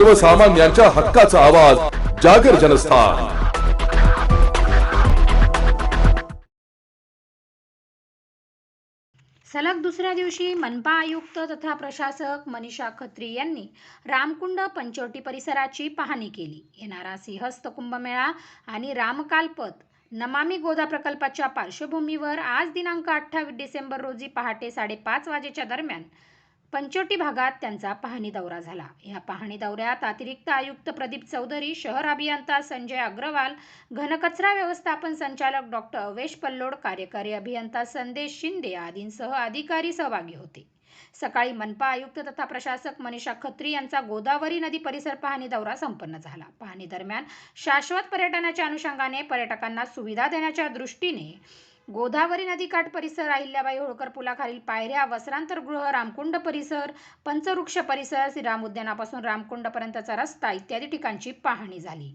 सर्वसामान्यांच्या हक्काचा आवाज जागर जनस्थान. सलग दुसऱ्या दिवशी मनपा आयुक्त तथा प्रशासक मनीषा खत्री यांनी रामकुंड पंचवटी परिसराची पाहणी केली. येणारा सिंहस्थ कुंभमेळा आणि रामकालपत नमामी गोदा प्रकल्पाच्या पार्श्वभूमीवर आज दिनांक अठ्ठावीस डिसेंबर रोजी पहाटे साडेपाच वाजेच्या दरम्यान पंचोटी भागात त्यांचा पाहणी दौरा झाला. या पाहणी दौऱ्यात अतिरिक्त आयुक्त प्रदीप चौधरी शहर अभियंता संजय अग्रवाल घनकचरा व्यवस्थापन संचालक डॉक्टर अवेश पल्लोड कार्यकारी अभियंता संदेश शिंदे आदींसह अधिकारी सहभागी होते. सकाळी मनपा आयुक्त तथा प्रशासक मनीषा खत्री यांचा गोदावरी नदी परिसर पाहणी दौरा संपन्न झाला. पाहणी दरम्यान शाश्वत पर्यटनाच्या अनुषंगाने पर्यटकांना सुविधा देण्याच्या दृष्टीने गोदावरी नदीकाठ परिसर अहिल्याबाई होळकर पुलाखालील पायऱ्या वस्त्रांतरगृह रामकुंड परिसर पंचवृक्ष परिसर श्रीराम उद्यानापासून रामकुंडपर्यंतचा रस्ता इत्यादी ठिकाणची पाहणी झाली.